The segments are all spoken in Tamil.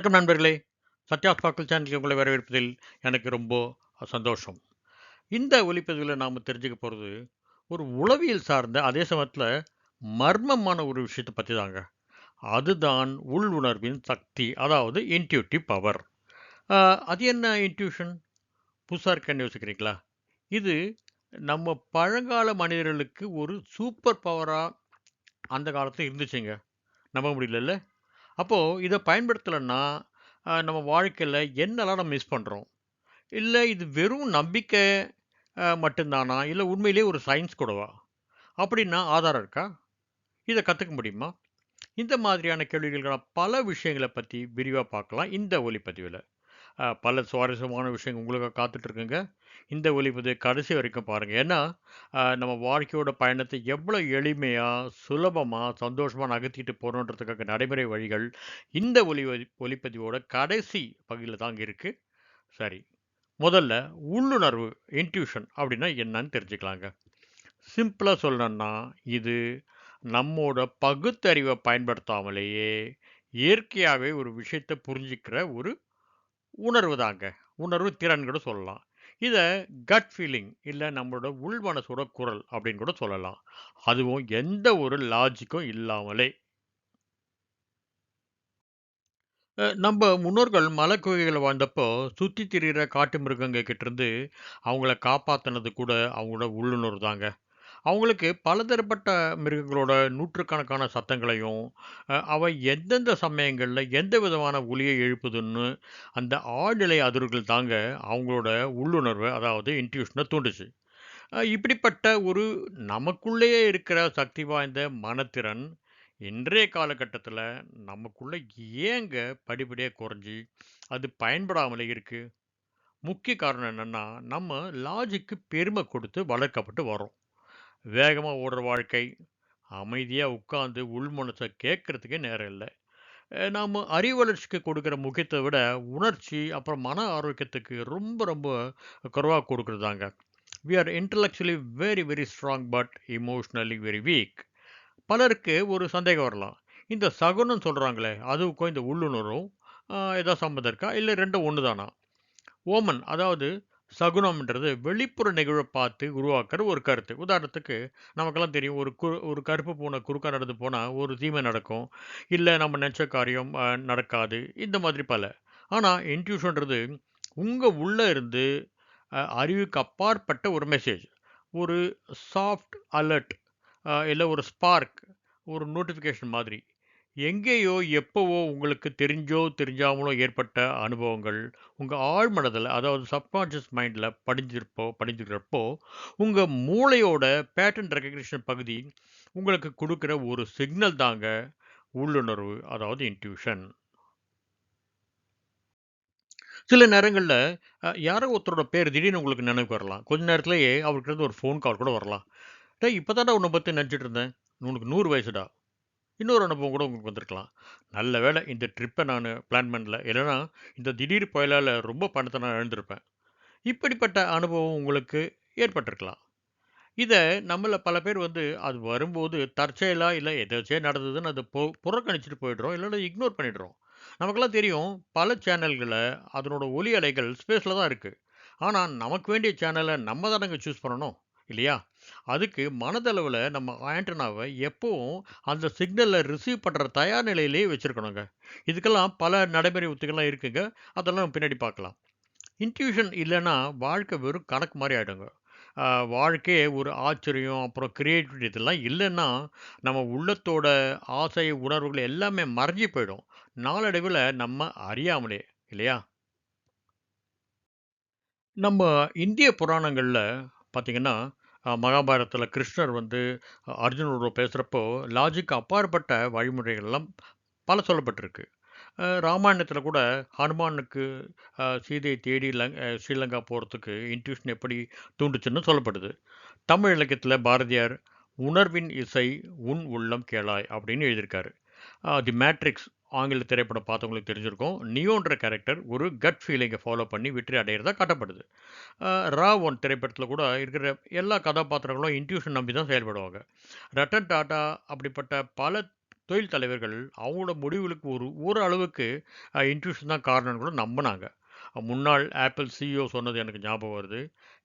வணக்கம் நண்பர்களே. சத்யா ஸ்பார்க்கிள் சேனலுக்கு உங்களை வரவேற்பதில் எனக்கு ரொம்ப சந்தோஷம். இந்த ஒலிப்பதிவில் நாம் தெரிஞ்சுக்க போகிறது ஒரு உளவியல் சார்ந்த அதே சமயத்தில் மர்மமான ஒரு விஷயத்தை பற்றி தாங்க. அதுதான் உள் உணர்வின் சக்தி அதாவது இன்ட்யூட்டிவ் பவர் அது என்ன இன்ட்யூஷன் புதுசாக இருக்கன்னு யோசிக்கிறீங்களா? இது நம்ம பழங்கால மனிதர்களுக்கு ஒரு சூப்பர் பவராக அந்த காலத்தில் இருந்துச்சுங்க. நம்ப முடியலல்ல? அப்போது இதை பயன்படுத்தலைன்னா நம்ம வாழ்க்கையில் என்னெல்லாம் நம்ம மிஸ் பண்ணுறோம் இல்லை இது வெறும் நம்பிக்கை மட்டும்தானா? இல்லை உண்மையிலேயே ஒரு சயின்ஸ் கூடவா? அப்படின்னா ஆதாரம் இருக்கா? இதை கற்றுக்க முடியுமா? இந்த மாதிரியான கேள்விகளுக்கான பல விஷயங்களை பற்றி விரிவாக பார்க்கலாம். இந்த ஒலிப்பதிவில். பல சுவாரஸ்யமான விஷயங்கள் உங்களுக்காக காத்துட்ருக்குங்க. இந்த ஒலிப்பதிவு கடைசி வரைக்கும் பாருங்கள் ஏன்னா நம்ம வாழ்க்கையோட பயணத்தை எவ்வளோ எளிமையாக சுலபமாக சந்தோஷமாக நகர்த்திட்டு போகணுன்றதுக்காக நடைமுறை வழிகள் இந்த ஒலி ஒலிப்பதிவோட கடைசி பகுதியில் தாங்க இருக்குது சரி. முதல்ல உள்ளுணர்வு இன்ட்யூஷன் அப்படின்னா என்னன்னு தெரிஞ்சுக்கலாங்க. சிம்பிளாக சொல்லணும்னா இது நம்மோட பகுத்தறிவை பயன்படுத்தாமலேயே இயற்கையாகவே ஒரு விஷயத்தை புரிஞ்சிக்கிற ஒரு உணர்வு தாங்க. உணர்வு திறன் கூட சொல்லலாம். இதை கட் ஃபீலிங் இல்லை நம்மளோட உள்மனசோட குரல் அப்படின்னு கூட சொல்லலாம். அதுவும் எந்த ஒரு லாஜிக்கும் இல்லாமலே. நம்ம முன்னோர்கள் மலைக்குகைகளை வாழ்ந்தப்போ சுற்றி திரிகிற காட்டு மிருகங்க கிட்டேருந்து அவங்கள காப்பாற்றினது கூட அவங்களோட உள்ளுணர்வு தாங்க. அவங்களுக்கு பலதரப்பட்ட மிருகங்களோட நூற்றுக்கணக்கான சத்தங்களையும் அவை எந்தெந்த சமயங்களில் எந்த விதமான ஒலியை எழுப்புதுன்னு அந்த ஆழ்நிலை அதிர்வுகள் தாங்க அவங்களோட உள்ளுணர்வை அதாவது இன்ட்யூஷனை தூண்டுச்சு. இப்படிப்பட்ட ஒரு நமக்குள்ளேயே இருக்கிற சக்தி வாய்ந்த மனத்திறன் இன்றைய காலகட்டத்தில் நமக்குள்ளே ஏங்க படிப்படியாக குறைஞ்சி அது பயன்படாமலே இருக்குது முக்கிய காரணம் என்னென்னா நம்ம லாஜிக்கு பெருமை கொடுத்து வளர்க்கப்பட்டு வரோம் வேகமாக ஓடுற வாழ்க்கை அமைதியாக உட்காந்து உள்மனத்தை கேட்குறதுக்கே கேட்கறதுக்கே நேரம் இல்லை. நாம் அறிவளர்ச்சிக்கு கொடுக்குற முக்கியத்தை விட உணர்ச்சி அப்புறம் மன ஆரோக்கியத்துக்கு ரொம்ப ரொம்ப குறைவாக கொடுக்குறதாங்க. We are intellectually very very strong but emotionally very weak பலருக்கு ஒரு சந்தேகம் வரலாம். இந்த சகுனம் சொல்கிறாங்களே அதுக்கும் இந்த உள்ளுணரும் ஏதாவது சம்மந்தம் இருக்கா? இல்லை ரெண்டும் ஒன்று தானா ஓமன் அதாவது சகுனம்ன்றது வெளிப்புற நிகழ்வை பார்த்து உருவாக்குற ஒரு கருத்து. உதாரணத்துக்கு நமக்கெல்லாம் தெரியும் ஒரு கு ஒரு கருப்பு பூனை குறுக்க நடந்து போனால் ஒரு தீமை நடக்கும். இல்லை நம்ம நினச்ச காரியம் நடக்காது. இந்த மாதிரி பல. ஆனால் இன்ட்யூஷன்றது உங்கள் உள்ளே இருந்து அறிவுக்கு அப்பாற்பட்ட ஒரு மெசேஜ் ஒரு சாஃப்ட் அலர்ட் இல்லை ஒரு ஸ்பார்க் ஒரு நோட்டிஃபிகேஷன் மாதிரி. எங்கேயோ எப்போவோ உங்களுக்கு தெரிஞ்சோ தெரிஞ்சாமலோ ஏற்பட்ட அனுபவங்கள் உங்கள் ஆழ்மனதில் அதாவது சப்கான்ஷியஸ் மைண்டில் படிஞ்சிருப்போ படிஞ்சிருக்கிறப்போ உங்கள் மூளையோட பேட்டர்ன் ரெக்கக்னிஷன் பகுதி உங்களுக்கு கொடுக்குற ஒரு சிக்னல் தாங்க உள்ளுணர்வு அதாவது இன்ட்யூஷன் சில நேரங்களில் யாரோ ஒருத்தரோட பேர் திடீர்னு உங்களுக்கு நினைவுக்கு வரலாம். கொஞ்ச நேரத்துலேயே அவர்கிட்ட ஒரு ஃபோன் கால் கூட வரலாம். டே இப்போ தான்டா உன்னை பற்றி நினச்சிட்டு இருந்தேன். உனக்கு நூறு வயசுடா. இன்னொரு அனுபவம் கூட உங்களுக்கு வந்திருக்கலாம். நல்ல வேளை இந்த ட்ரிப்பை நான் பிளான் பண்ணல. இல்லைன்னா இந்த திடீர் புயலால் ரொம்ப பணத்தை நான் இழந்திருப்பேன். இப்படிப்பட்ட அனுபவம் உங்களுக்கு ஏற்பட்டிருக்கலாம். இதை நம்மள பல பேர் வந்து அது வரும்போது தற்செயலாக இல்லை எதாச்சும் நடந்ததுன்னு அதை பொ புறக்கணிச்சிட்டு போயிடுறோம். இல்லைன்னா இக்னோர் பண்ணிடுறோம். நமக்கெல்லாம் தெரியும் பல சேனல்களை அதனோட ஒலி அலைகள் ஸ்பேஸில் தான் இருக்குது ஆனால் நமக்கு வேண்டிய சேனலை நம்ம தானங்க சூஸ் பண்ணணும். இல்லையா? அதுக்கு மனதளவில் நம்ம ஆண்டனாவை எப்பவும் அந்த சிக்னலை ரிசீவ் பண்ணுற தயார் நிலையிலேயே வச்சுருக்கணுங்க. இதுக்கெல்லாம் பல நடைமுறை உத்திகள்லாம் இருக்குங்க. அதெல்லாம் பின்னாடி பார்க்கலாம். இன்ட்யூஷன் இல்லைன்னா வாழ்க்கை வெறும் கணக்கு மாதிரி ஆகிடுங்க வாழ்க்கையே ஒரு ஆச்சரியம் அப்புறம் கிரியேட்டிவிட்டி இதெல்லாம் இல்லைன்னா நம்ம உள்ளத்தோட ஆசை உணர்வுகள் எல்லாமே மறைஞ்சி போயிடும். நாளடைவில் நம்ம அறியாமலே இல்லையா? நம்ம இந்திய புராணங்களில் பார்த்திங்கன்னா மகாபாரதத்தில் கிருஷ்ணர் வந்து அர்ஜுனோட பேசுகிறப்போ லாஜிக்கு அப்பாற்பட்ட வழிமுறைகள்லாம் பல சொல்லப்பட்டிருக்கு. ராமாயணத்தில் கூட ஹனுமானுக்கு சீதையை தேடி லங் ஸ்ரீலங்கா போகிறதுக்கு இன்ட்யூஷன் எப்படி தூண்டுச்சுன்னு சொல்லப்படுது. தமிழ் இலக்கியத்தில் பாரதியார் உணர்வின் இசை உன் உள்ளம் கேளாய் அப்படின்னு எழுதியிருக்காரு. தி மேட்ரிக்ஸ் ஆங்கில திரைப்படம் பார்த்தவங்களுக்கு தெரிஞ்சிருக்கும். நியோன்ற கேரக்டர் ஒரு கட் ஃபீலிங்கை ஃபாலோ பண்ணி வெற்றி அடையிறதா காட்டப்படுது. ராவ் ரா ஒன் திரைப்படத்தில் கூட இருக்கிற எல்லா கதாபாத்திரங்களும் இன்ட்யூஷன் நம்பி தான் செயல்படுவாங்க. ரட்டன் டாட்டா அப்படிப்பட்ட பல தொழில் தலைவர்கள் அவங்களோட முடிவுகளுக்கு ஒரு ஒரு அளவுக்கு இன்ட்யூஷன் தான் காரணம்னு கூட நம்பினாங்க. முன்னாள் ஆப்பிள் சிஇஓ சொன்னது எனக்கு ஞாபகம் வருது.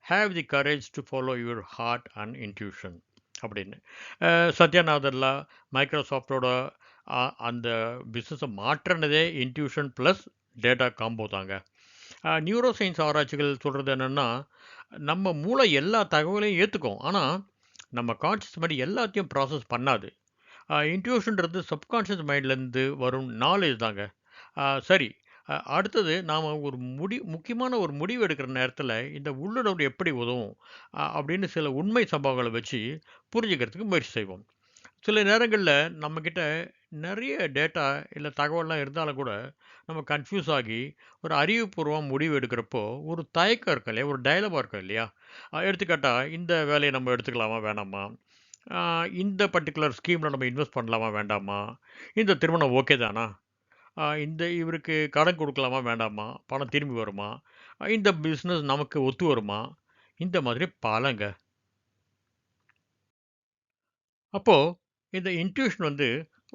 Have the courage to follow your heart and intuition அப்படின்னு. சத்யநாதர்லா மைக்ரோசாஃப்டோட அந்த பிஸ்னஸை மாற்றினதே இன்ட்யூஷன் ப்ளஸ் டேட்டா காம்போ தாங்க. நியூரோ சயின்ஸ் ஆராய்ச்சிகள் சொல்கிறது என்னென்னா நம்ம மூளை எல்லா தகவலையும் ஏற்றுக்கும் ஆனால் நம்ம கான்ஷியஸ் மைண்ட் எல்லாத்தையும் ப்ராசஸ் பண்ணாது. இன்ட்யூஷன்றது சப்கான்ஷியஸ் மைண்ட்லேருந்து வரும் நாலேஜ் தாங்க. சரி. அடுத்தது நாம் ஒரு முடி முக்கியமான ஒரு முடிவு எடுக்கிற நேரத்தில் இந்த உள்ளுணர்வு எப்படி உதவும்? அப்படின்னு சில உண்மை சம்பவங்களை வச்சு புரிஞ்சுக்கிறதுக்கு முயற்சி செய்வோம். சில நேரங்களில் நம்மக்கிட்ட நிறைய டேட்டா இல்லை தகவல்லாம் இருந்தாலும் கூட நம்ம கன்ஃபியூஸ் ஆகி ஒரு அறிவுபூர்வம் முடிவு எடுக்கிறப்போ ஒரு தயக்கம் இருக்கும் இல்லையா? ஒரு டயலமாக இருக்கும் இல்லையா? எடுத்துக்காட்டால் இந்த வேலையை நம்ம எடுத்துக்கலாமா வேணாமா? இந்த பர்டிகுலர் ஸ்கீமில் நம்ம இன்வெஸ்ட் பண்ணலாமா வேண்டாமா? இந்த திருமணம் ஓகே தானா? இந்த இவருக்கு கடன் கொடுக்கலாமா வேண்டாமா? பணம் திரும்பி வருமா? இந்த பிஸ்னஸ் நமக்கு ஒத்து வருமா? இந்த மாதிரி பலங்க. அப்போது இந்த இன்ட்யூஷன் வந்து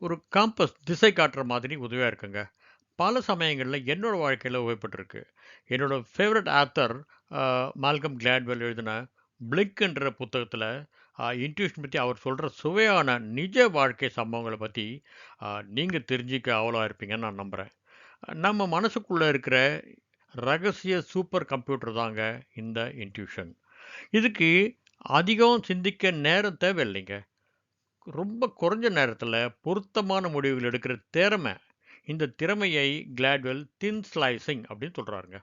ஒரு காம்பஸ் திசை காட்டுற மாதிரி உதவியாக இருக்குங்க. பல சமயங்களில் என்னோடய வாழ்க்கையில் உபயோகப்பட்டிருக்கு. என்னோடய ஃபேவரட் ஆத்தர் மால்கம் கிளாட்வெல் எழுதின பிளிக்ன்ற புத்தகத்தில் இன்ட்யூஷன் பற்றி அவர் சொல்கிற சுவையான நிஜ வாழ்க்கை சம்பவங்களை பற்றி நீங்கள் தெரிஞ்சிக்க அவ்வளோ இருப்பீங்கன்னு நான் நம்புகிறேன் நம்ம மனசுக்குள்ளே இருக்கிற ரகசிய சூப்பர் கம்ப்யூட்டர் தாங்க இந்த இன்ட்யூஷன் இதுக்கு அதிகம் சிந்திக்க நேரம் தேவையில்லைங்க. ரொம்ப குறைஞ்ச நேரத்தில் பொருத்தமான முடிவுகள் எடுக்கிற திறமை இந்த திறமையை கிளாட்வெல் தின் ஸ்லைசிங் அப்படின்னு சொல்கிறாருங்க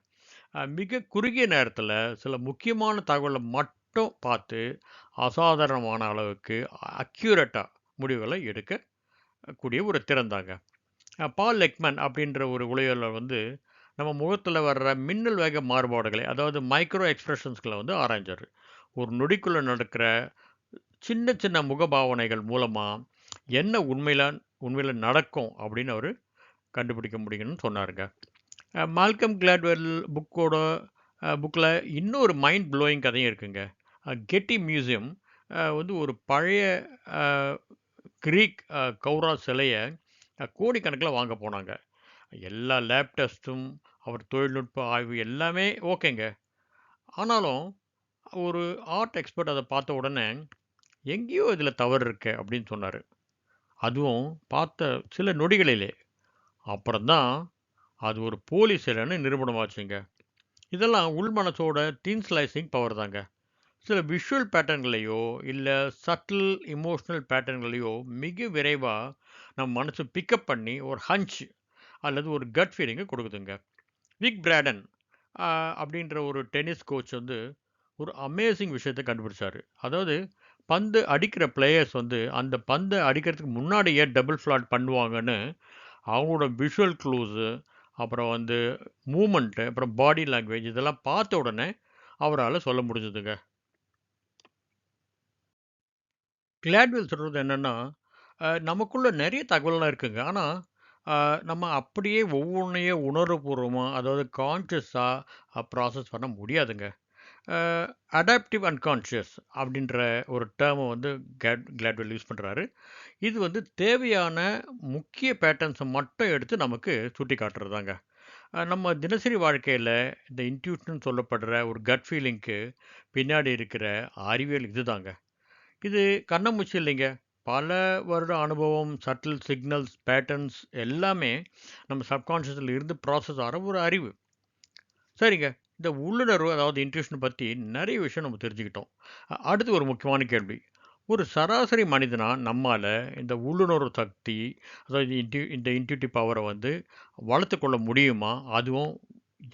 மிக குறுகிய நேரத்தில் சில முக்கியமான தகவலை மட்டும் பார்த்து அசாதாரணமான அளவுக்கு அக்யூரேட்டாக முடிவுகளை எடுக்க கூடிய ஒரு திறந்தாங்க பால் லெக்மன் அப்படின்ற ஒரு உளவியலர் வந்து நம்ம முகத்தில் வர்ற மின்னல் வேக மாறுபாடுகளை அதாவது மைக்ரோ எக்ஸ்பிரஷன்ஸ்களை வந்து ஆராய்ஞ்சார். ஒரு நொடிக்குள்ளே நடக்கிற சின்ன சின்ன முகபாவனைகள் மூலமாக என்ன உண்மையில் உண்மையில் நடக்கும் அப்படின்னு அவர் கண்டுபிடிக்க முடியும்னு சொன்னாருங்க. மால்கம் கிளாட்வெல் புக்கோட புக்கில் இன்னொரு மைண்ட் ப்ளோயிங் கதையும் இருக்குங்க. கெட்டி மியூசியம் வந்து ஒரு பழைய கிரீக் கௌரா சிலையை கோடிக்கணக்கில் வாங்க போனாங்க. எல்லா லேப் டெஸ்ட்டும் அவர் தொழில்நுட்ப ஆய்வு எல்லாமே ஓகேங்க. ஆனாலும் ஒரு ஆர்ட் எக்ஸ்பர்ட் அதை பார்த்த உடனே எங்கேயோ இதில் தவறு இருக்கு அப்படின்னு சொன்னார். அதுவும் பார்த்த சில நொடிகளிலே. அப்புறம்தான் அது ஒரு போலி சிலைன்னு நிரூபணமாச்சுங்க. இதெல்லாம் உள்மனசோட தீன் ஸ்லைசிங் பவர் தாங்க. சில விஷுவல் பேட்டர்ன்களையோ இல்லை சட்டில் இமோஷ்னல் பேட்டர்ன்களையோ மிக விரைவாக நம்ம மனசு பிக்கப் பண்ணி ஒரு ஹஞ்ச் அல்லது ஒரு கட் ஃபீலிங்கை கொடுக்குதுங்க. விக் பிராடன் அப்படின்ற ஒரு டென்னிஸ் கோச் வந்து ஒரு அமேசிங் விஷயத்தை கண்டுபிடிச்சார். அதாவது பந்து அடிக்கிற பிளேயர்ஸ் வந்து அந்த பந்தை அடிக்கிறதுக்கு முன்னாடியே டபுள் ஃப்ளாட் பண்ணுவாங்கன்னு அவங்களோட விஷுவல் க்ளூஸு அப்புறம் வந்து மூமெண்ட்டு அப்புறம் பாடி லாங்குவேஜ் இதெல்லாம் பார்த்த உடனே அவரால் சொல்ல முடிஞ்சதுங்க. கிளாட்வெல் சொல்கிறது என்னென்னா நமக்குள்ள நிறைய தகவல்லாம் இருக்குங்க. ஆனால் நம்ம அப்படியே ஒவ்வொன்றையும் உணர்வுபூர்வமாக அதாவது கான்ஷியஸாக ப்ராசஸ் பண்ண முடியாதுங்க. அடாப்டிவ் அன்கான்ஷியஸ் அப்படின்ற ஒரு டேர்மை வந்து கேட் கிளாட்வெல் யூஸ் பண்ணுறாரு இது வந்து தேவையான முக்கிய பேட்டர்ன்ஸை மட்டும் எடுத்து நமக்கு சுட்டி காட்டுறதாங்க நம்ம தினசரி வாழ்க்கையில் இந்த இன்ட்யூஷன் சொல்லப்படுற ஒரு கட் ஃபீலிங்க்கு பின்னாடி இருக்கிற அறிவியல் இதுதாங்க. இது கண்ணமுச்சி இல்லைங்க. பல வருட அனுபவம் சட்டில் சிக்னல்ஸ் பேட்டர்ன்ஸ் எல்லாமே நம்ம சப்கான்ஷியஸில் இருந்து ப்ராசஸ் ஆகிற ஒரு அறிவு. சரிங்க. இந்த உள்ளுணர்வு அதாவது இன்ட்யூஷன் பற்றி நிறைய விஷயம் நம்ம தெரிஞ்சுக்கிட்டோம். அடுத்து ஒரு முக்கியமான கேள்வி. ஒரு சராசரி மனிதனாக நம்மால் இந்த உள்ளுணர்வு சக்தி அதாவது இன்டி இந்த இன்ட்யூட்டிவ் பவரை வந்து வளர்த்துக்கொள்ள முடியுமா? அதுவும்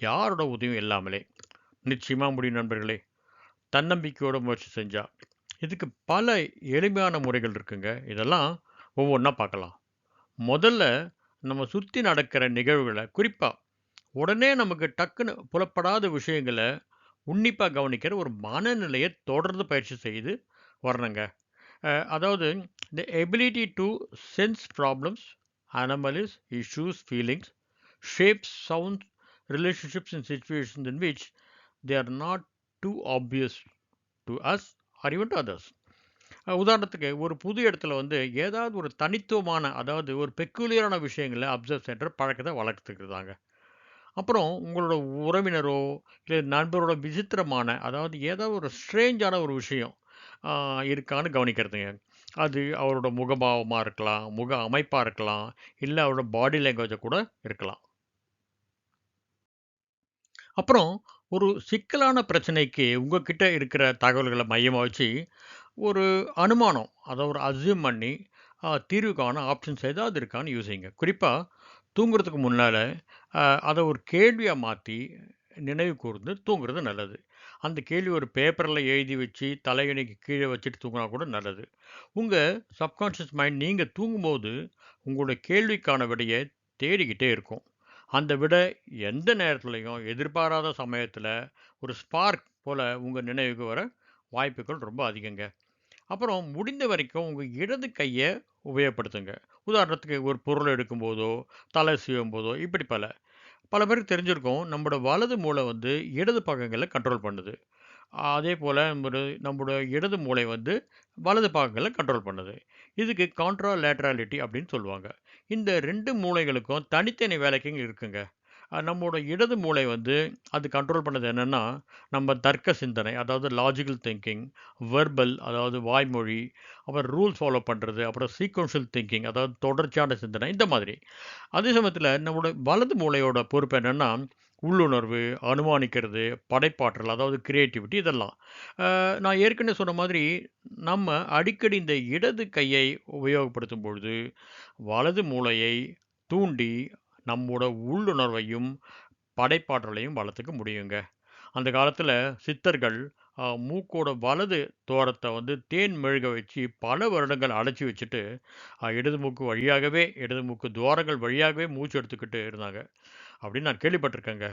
யாரோட உதவியும் இல்லாமலே. நிச்சயமாக முடியும் நண்பர்களே. தன்னம்பிக்கையோட முயற்சி செஞ்சால் இதுக்கு பல எளிமையான முறைகள் இருக்குங்க. இதெல்லாம் ஒவ்வொன்றா பார்க்கலாம். முதல்ல நம்ம சுற்றி நடக்கிற நிகழ்வுகளை குறிப்பாக உடனே நமக்கு டக்குன்னு புலப்படாத விஷயங்களை உன்னிப்பாக கவனிக்கிற ஒரு மனநிலையை தொடர்ந்து பயிற்சி செய்து வரணுங்க அதாவது the ability to sense problems anomalies issues feelings shapes sounds relationships in situations in which they are not too obvious to us or even to others உதாரணத்துக்கு ஒரு புது இடத்துல வந்து ஏதாவது ஒரு தனித்துவமான, அதாவது ஒரு பெக்குலியரான விஷயங்களை அப்சர்வ் செய்ற பழக்கத்தை வளர்த்துக்கிறதாங்க. அப்புறம் உங்களோட உறவினரோ, இல்லை நண்பரோட விசித்திரமான, அதாவது ஏதோ ஒரு ஸ்ட்ரேஞ்சான ஒரு விஷயம் இருக்கான்னு கவனிக்கிறதுங்க. அது அவரோட முகபாவமாக இருக்கலாம், முக அமைப்பாக இருக்கலாம், இல்லை அவரோட பாடி லாங்குவேஜை கூட இருக்கலாம். அப்புறம் ஒரு சிக்கலான பிரச்சனைக்கு உங்ககிட்ட இருக்கிற தகவல்களை மையமாக வச்சு, ஒரு அனுமானம், அதை ஒரு அசியூம் பண்ணி, தீர்வு காண ஆப்ஷன்ஸ் ஏதாவது இருக்கான்னு யூஸ்ஸுங்க குறிப்பாக தூங்குறதுக்கு முன்னால் அதை ஒரு கேள்வியாக மாற்றி நினைவு கூர்ந்து தூங்குறது நல்லது. அந்த கேள்வி ஒரு பேப்பரில் எழுதி வச்சு, தலையணைக்கு கீழே வச்சுட்டு தூங்கினா கூட நல்லது. உங்கள் சப்கான்ஷியஸ் மைண்ட் நீங்கள் தூங்கும்போது, உங்களோட கேள்விக்கான விடையை தேடிக்கிட்டே இருக்கும். அந்த விட எந்த நேரத்துலையும் எதிர்பாராத சமயத்தில் ஒரு ஸ்பார்க் போல் உங்கள் நினைவுக்கு வர வாய்ப்புகள் ரொம்ப அதிகங்க. அப்புறம் முடிந்த வரைக்கும் உங்கள் இடது கையை உபயோகப்படுத்துங்க. உதாரணத்துக்கு ஒரு பொருள் எடுக்கும்போதோ, தலை சீவும்போதோ, இப்படி பல. பல பேருக்கு தெரிஞ்சிருக்கோம் நம்மளோட வலது மூளை வந்து இடது பக்கங்களை கண்ட்ரோல் பண்ணுது. அதேபோல ஒரு நம்மளோட இடது மூளை வந்து வலது பாகங்களை கண்ட்ரோல் பண்ணுது. இதுக்கு கான்ட்ரா லேட்ராலிட்டி அப்படின்னு சொல்லுவாங்க. இந்த ரெண்டு மூளைகளுக்கும் தனித்தனி வேலைக்குங்க இருக்குங்க. நம்மளோட இடது மூளை வந்து அது கண்ட்ரோல் பண்ணது என்னென்னா நம்ம தர்க்க சிந்தனை, அதாவது லாஜிக்கல் திங்கிங், வெர்பல் அதாவது வாய்மொழி, அப்புறம் ரூல்ஸ் ஃபாலோ பண்ணுறது அப்புறம் சீக்வன்ஷியல் திங்கிங் அதாவது தொடர்ச்சியான சிந்தனை, இந்த மாதிரி. அதே சமயத்தில் நம்மளோட வலது மூளையோட பொறுப்பு என்னென்னா உள்ளுணர்வு, அனுமானிக்கிறது, படைப்பாற்றல் அதாவது கிரியேட்டிவிட்டி இதெல்லாம். நான் ஏற்கனவே சொன்ன மாதிரி, நம்ம அடிக்கடி இந்த இடது கையை உபயோகப்படுத்தும் பொழுது, வலது மூளையை தூண்டி, நம்மோட உள்ளுணர்வையும், படைப்பாற்றலையும் வளர்த்துக்க முடியுங்க. அந்த காலத்தில் சித்தர்கள் மூக்கோட வலது தோரத்தை வந்து தேன் மெழுக வச்சு பல வருடங்கள் அடைச்சி வச்சுட்டு, இடது மூக்கு வழியாகவே, இடது மூக்கு துவாரங்கள் வழியாகவே மூச்சு எடுத்துக்கிட்டு இருந்தாங்க. அப்படின்னு நான் கேள்விப்பட்டிருக்கேங்க.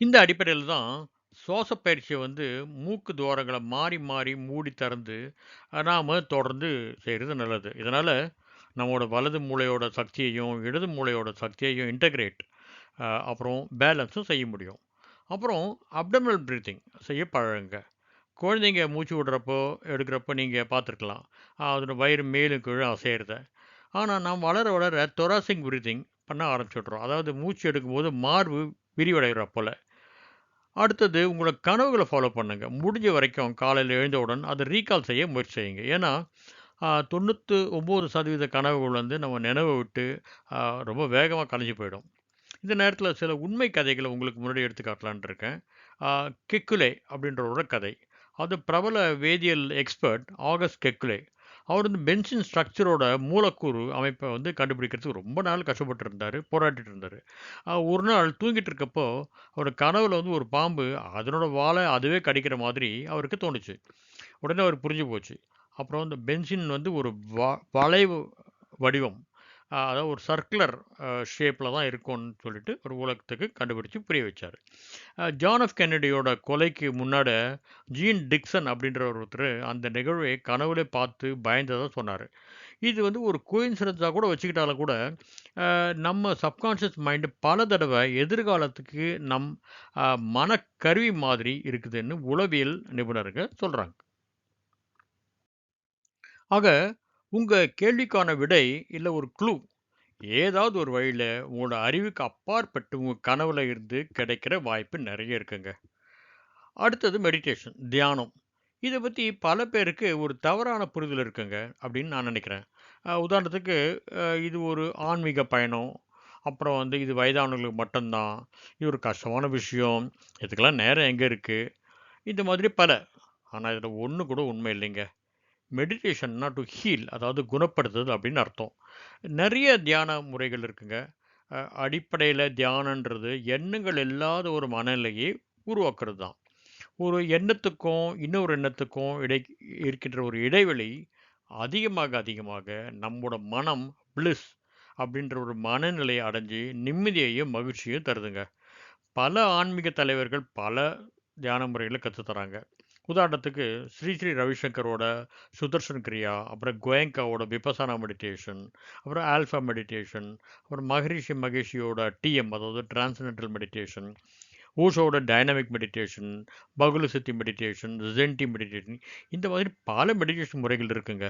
இந்த அடிப்படையில் தான் சுவாச பயிற்சியை வந்து மூக்கு துவாரங்களை மாறி, மாறி மூடி திறந்து, நாம் தொடர்ந்து செய்கிறது நல்லது. இதனால் நம்மளோட வலது மூளையோட சக்தியையும், இடது மூளையோட சக்தியையும் இன்டகிரேட் அப்புறம் பேலன்ஸும் செய்ய முடியும். அப்புறம் அப்டமல் ப்ரீத்திங் செய்ய பழகுங்க. குழந்தைங்க மூச்சு விடுறப்போ, எடுக்கிறப்போ நீங்கள் பார்த்துருக்கலாம். அதோட வயிறு மேலும் கீழும் அசையிறத ஆனால் நாம் வளர, வளர தொராசிக் ப்ரீத்திங் பண்ண ஆரம்பிச்சுட்றோம் அதாவது மூச்சு எடுக்கும்போது மார்பு விரிவடைகிறப்போல் அடுத்தது உங்களோட கனவுகளை ஃபாலோ பண்ணுங்கள் முடிஞ்ச வரைக்கும் காலையில் எழுந்தவுடன் அதை ரீகால் செய்ய முயற்சி செய்யுங்க. ஏன்னா, தொண்ணூற்று ஒம்பது சதவீத கனவுகள் வந்து நம்ம நினைவை விட்டு ரொம்ப வேகமாக கலைஞ்சு போயிடும். இந்த நேரத்தில் சில உண்மை கதைகளை உங்களுக்கு முன்னாடி எடுத்து காட்டலான்ட்டு இருக்கேன். அ கெக்குலே அப்படின்றவரோட கதை. அது பிரபல வேதியியல் எக்ஸ்பர்ட் ஆகஸ்ட் கெக்குலே. அவர் வந்து பென்சின் ஸ்ட்ரக்சரோட மூலக்கூறு அமைப்பை வந்து கண்டுபிடிக்கிறதுக்கு ரொம்ப நாள் கஷ்டப்பட்டு இருந்தார் போராடிட்டு இருந்தார் ஒரு நாள் தூங்கிட்டு இருக்கப்போ, அவரோட கனவில் வந்து ஒரு பாம்பு அதனோட வாழை அதுவே கடிக்கிற மாதிரி அவருக்கு தோணுச்சு. உடனே அவர் புரிஞ்சு போச்சு. அப்புறம் இந்த பென்சின் வந்து ஒரு வ வளைவு வடிவம். அதாவது ஒரு சர்க்குலர் ஷேப்பில் தான் இருக்கும்னு சொல்லிட்டு ஒரு உலகத்துக்கு கண்டுபிடிச்சு புரிய வச்சார். ஜான் எஃப் கென்னடியோட கொலைக்கு முன்னாட ஜீன் டிக்சன் அப்படின்ற ஒருத்தர் அந்த நிகழ்வை கனவுலே பார்த்து பயந்ததாக சொன்னார். இது வந்து ஒரு கோயின்சிடன்ஸாக கூட வச்சுக்கிட்டாலும் கூட, நம்ம சப்கான்ஷியஸ் மைண்டு பல தடவை எதிர்காலத்துக்கு நம் மனக்கருவி மாதிரி இருக்குதுன்னு உளவியல் நிபுணருங்க சொல்கிறாங்க ஆக, உங்கள் கேள்விக்கான விடை இல்லை ஒரு க்ளூ ஏதாவது ஒரு வழியில் உங்களோட அறிவுக்கு அப்பாற்பட்டு உங்கள் கனவுல இருந்து கிடைக்கிற வாய்ப்பு நிறைய இருக்குங்க. அடுத்தது மெடிடேஷன், தியானம். இதை பற்றி பல பேருக்கு ஒரு தவறான புரிதல் இருக்குங்க, அப்படின்னு நான் நினைக்கிறேன். உதாரணத்துக்கு இது ஒரு ஆன்மீக பயணம். அப்புறம் வந்து இது வயதானவர்களுக்கு மட்டும்தான் இது ஒரு கஷ்டமான விஷயம். இதுக்கெல்லாம் நேரம் எங்கே இருக்குது இந்த மாதிரி பல. ஆனால் இதில் ஒன்று கூட உண்மை இல்லைங்க. மெடிடேஷன்னா டு ஹீல் அதாவது குணப்படுத்துது அப்படின்னு அர்த்தம். நிறைய தியான முறைகள் இருக்குங்க. அடிப்படையில் தியானன்றது எண்ணங்கள் இல்லாத ஒரு மனநிலையை உருவாக்குறது தான். ஒரு எண்ணத்துக்கும், இன்னொரு எண்ணத்துக்கும் இடை இருக்கின்ற ஒரு இடைவெளி அதிகமாக, அதிகமாக நம்மோட மனம் பிளிஸ் அப்படின்ற ஒரு மனநிலையை அடைஞ்சு நிம்மதியையும், மகிழ்ச்சியும் தருதுங்க. பல ஆன்மீக தலைவர்கள் பல தியான முறைகளை கற்றுத்தராங்க தராங்க. உதாரணத்துக்கு ஸ்ரீ ஸ்ரீ ரவிசங்கரோட சுதர்ஷன் கிரியா, அப்புறம் கோயங்காவோட விபசானா மெடிடேஷன், அப்புறம் ஆல்ஃபா மெடிடேஷன், அப்புறம் மகரிஷி மகேஷியோட டிஎம் அதாவது டிரான்சென்டென்டல் மெடிடேஷன், ஊஷோட டைனமிக் மெடிடேஷன் பகுல சித்தி மெடிடேஷன் ஜென்டி மெடிடேஷன் இந்த மாதிரி பல மெடிடேஷன் முறைகள் இருக்குங்க.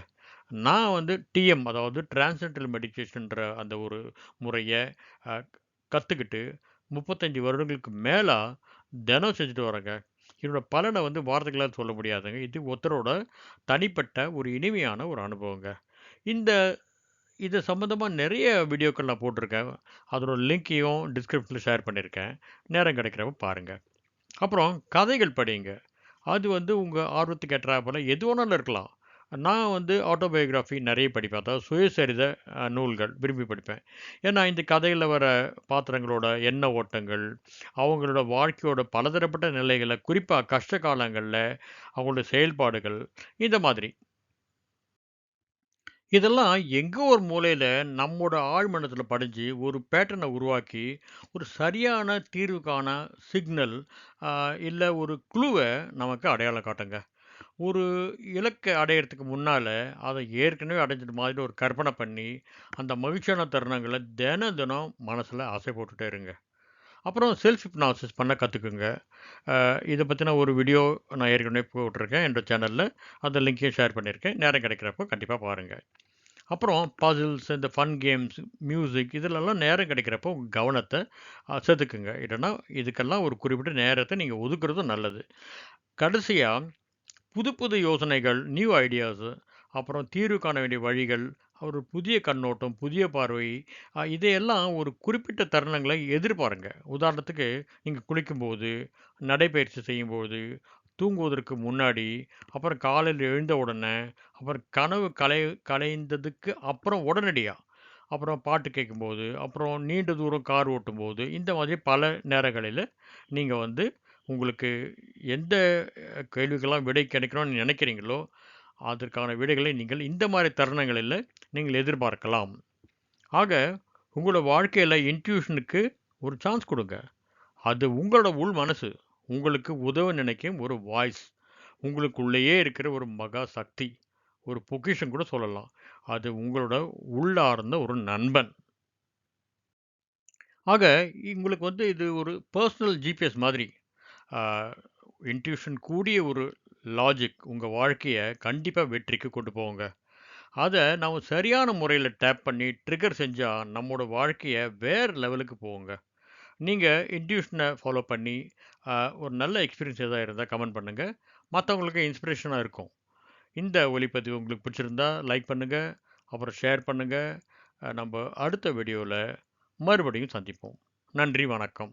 நான் வந்து டிஎம் அதாவது டிரான்சென்டல் மெடிடேஷன்ற அந்த ஒரு முறையை கற்றுக்கிட்டு முப்பத்தஞ்சு வருடங்களுக்கு மேலே தினம் செஞ்சுட்டு வரேங்க. இதோட பலனை வந்து வார்த்தைகளால் சொல்ல முடியாதுங்க. இது ஒருத்தரோட தனிப்பட்ட ஒரு இனிமையான ஒரு அனுபவங்க. இந்த இது சம்மந்தமாக நிறைய வீடியோக்கள் நான் போட்டிருக்கேன். அதோட லிங்க்கையும் டிஸ்கிரிப்ஷனில் ஷேர் பண்ணியிருக்கேன். நேரம் கிடைக்கிறப்ப பாருங்கள் அப்புறம் கதைகள் படிங்க. அது வந்து உங்கள் ஆர்வத்துக்கு ஏற்றா போல் எது வேணாலும் இருக்கலாம். நான் வந்து ஆட்டோபயோகிராஃபி நிறைய படிப்பேன். அதாவது சுயசரித நூல்கள் விரும்பி படிப்பேன். ஏன்னா இந்த கதையில் வர பாத்திரங்களோட எண்ண ஓட்டங்கள் அவங்களோட வாழ்க்கையோட பலதரப்பட்ட நிலைகளை குறிப்பாக கஷ்ட காலங்களில் அவங்களோட செயல்பாடுகள் இந்த மாதிரி. இதெல்லாம் எங்கே ஒரு மூலையில் நம்மோட ஆழ்மனத்தில் படிஞ்சு ஒரு பேட்டர்னை உருவாக்கி ஒரு சரியான தீர்வுக்கான சிக்னல் இல்லை ஒரு குழுவை நமக்கு அடையாளம் காட்டுங்க. ஒரு இலக்கை அடையிறதுக்கு முன்னால் அதை ஏற்கனவே அடைஞ்சிட்டு மாதிரி ஒரு கற்பனை பண்ணி அந்த மகிழ்ச்சியான தருணங்களை தினம் தினம் மனசில் ஆசை போட்டுகிட்டே இருங்க. அப்புறம் செல்ஃப் ஹிப்னாசிஸ் பண்ண கற்றுக்குங்க இதை பற்றின ஒரு வீடியோ நான் ஏற்கனவே போட்டிருக்கேன் என்னோடய சேனலில் அந்த லிங்க்கையும் ஷேர் பண்ணியிருக்கேன் நேரம் கிடைக்கிறப்போ கண்டிப்பாக பாருங்கள் அப்புறம் பசில்ஸ் இந்த ஃபன் கேம்ஸ் மியூசிக் இதிலெல்லாம் நேரம் கிடைக்கிறப்போ உங்கள் கவனத்தை அஹ், செதுக்குங்க. இல்லைன்னா இதுக்கெல்லாம் ஒரு குறிப்பிட்ட நேரத்தை நீங்கள் ஒதுக்குறதும் நல்லது. கடைசியாக புது புது யோசனைகள் நியூ ஐடியாஸு அப்புறம் தீர்வு காண வேண்டிய வழிகள் ஒரு புதிய கண்ணோட்டம் புதிய பார்வை இதையெல்லாம் ஒரு குறிப்பிட்ட தருணங்களை எதிர்பாருங்க. உதாரணத்துக்கு நீங்கள் குளிக்கும்போது நடைப்பயிற்சி செய்யும்போது தூங்குவதற்கு முன்னாடி அப்புறம் காலையில் எழுந்த உடனே அப்புறம் கனவு கலை கலைந்ததுக்கு அப்புறம் உடனடியாக அப்புறம் பாட்டு கேட்கும்போது அப்புறம் நீண்ட தூரம் கார் ஓட்டும்போது இந்த மாதிரி பல நேரங்களில் நீங்கள் வந்து உங்களுக்கு எந்த கேள்விக்கெல்லாம் விடை கிடைக்கணும்னு நினைக்கிறீங்களோ அதற்கான விடைகளை நீங்கள் இந்த மாதிரி தருணங்களில் நீங்கள் எதிர்பார்க்கலாம். ஆக உங்களோட வாழ்க்கையில் இன்ட்யூஷனுக்கு ஒரு சான்ஸ் கொடுங்க. அது உங்களோட உள் மனசு உங்களுக்கு உதவ நினைக்கும் ஒரு வாய்ஸ் உங்களுக்குள்ளேயே இருக்கிற ஒரு மகா சக்தி ஒரு பொக்கிஷன் கூட சொல்லலாம். அது உங்களோட உள்ளார்ந்த ஒரு நண்பன். ஆக உங்களுக்கு வந்து இது ஒரு பர்சனல் ஜிபிஎஸ் மாதிரி இன்ட்யூஷன் கூடிய ஒரு லாஜிக் உங்கள் வாழ்க்கையை கண்டிப்பாக வெற்றிக்கு கொண்டு போங்க அதை நம்ம சரியான முறையில் டேப் பண்ணி ட்ரிகர் செஞ்சால் நம்மளோட வாழ்க்கையை வேறு லெவலுக்கு போவோங்க நீங்கள் இன்ட்யூஷனை ஃபாலோ பண்ணி ஒரு நல்ல எக்ஸ்பீரியன்ஸ் எதாவது இருந்தால் கமெண்ட் பண்ணுங்கள் மற்றவங்களுக்கு இன்ஸ்பிரேஷனாக இருக்கும். இந்த ஒளிப்பதிவு உங்களுக்கு பிடிச்சிருந்தா லைக் பண்ணுங்கள் அப்புறம் ஷேர் பண்ணுங்கள் நம்ம அடுத்த வீடியோவில் மறுபடியும் சந்திப்போம். நன்றி வணக்கம்.